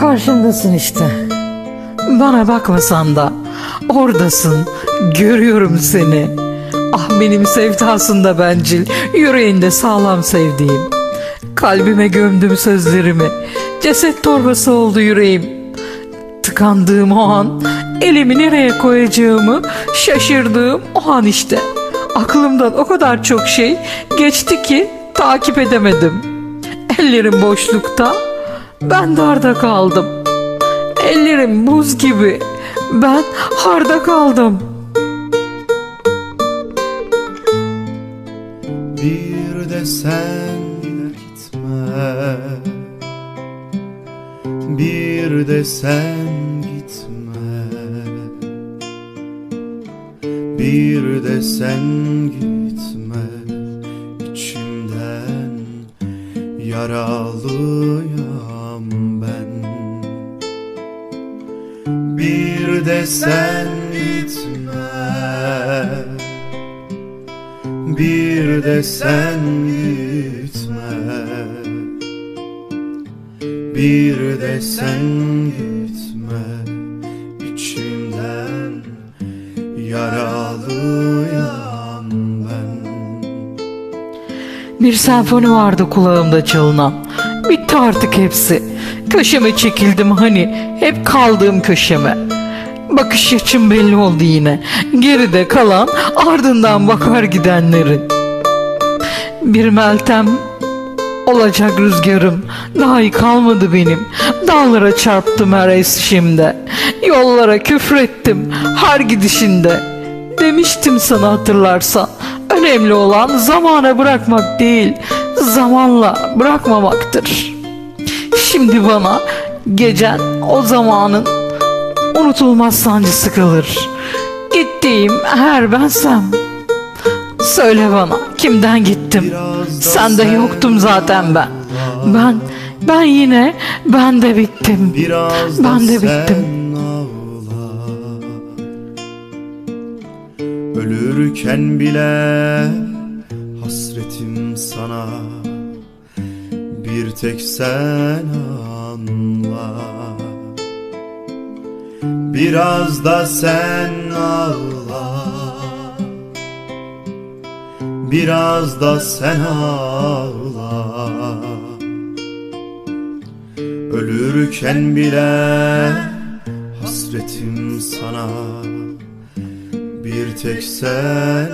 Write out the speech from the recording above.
Karşımdasın işte. Bana bakmasan da oradasın. Görüyorum seni. Ah benim sevdasında bencil, yüreğinde sağlam sevdiğim. Kalbime gömdüm sözlerimi. Ceset torbası oldu yüreğim. Tıkandığım o an, elimi nereye koyacağımı şaşırdığım o an işte. Aklımdan o kadar çok şey geçti ki takip edemedim. Ellerim boşlukta, ben darda kaldım. Ellerim buz gibi, ben harda kaldım. Bir de sen gitme Bir de sen Bir de sen gitme İçimden yaralıyam ben. Bir de sen gitme bir de sen gitme. Bir de sen gitme yaralıyam ben Bir senfoni vardı kulağımda çalınan. Bitti artık hepsi. Köşeme çekildim hani hep kaldığım köşeme. Bakış açım belli oldu yine. Geride kalan ardından bakar gidenlerin. Bir meltem olacak rüzgarım. Daha iyi kalmadı benim. Dağlara çarptım her esişimde. Yollara küfrettim her gidişinde. Demiştim sana hatırlarsan. Önemli olan zamana bırakmak değil, zamanla bırakmamaktır. Şimdi bana gecen o zamanın unutulmaz sancısı kalır. Gittiğim her bensem. Söyle bana kimden gittim? Sen yoktum zaten ben. Ben ben yine ben de bittim. Ben de bittim. Ölürken bile hasretim sana Bir tek sen anla Biraz da sen ağla Biraz da sen ağla. Ölürken bile hasretim sana. Bir tek sen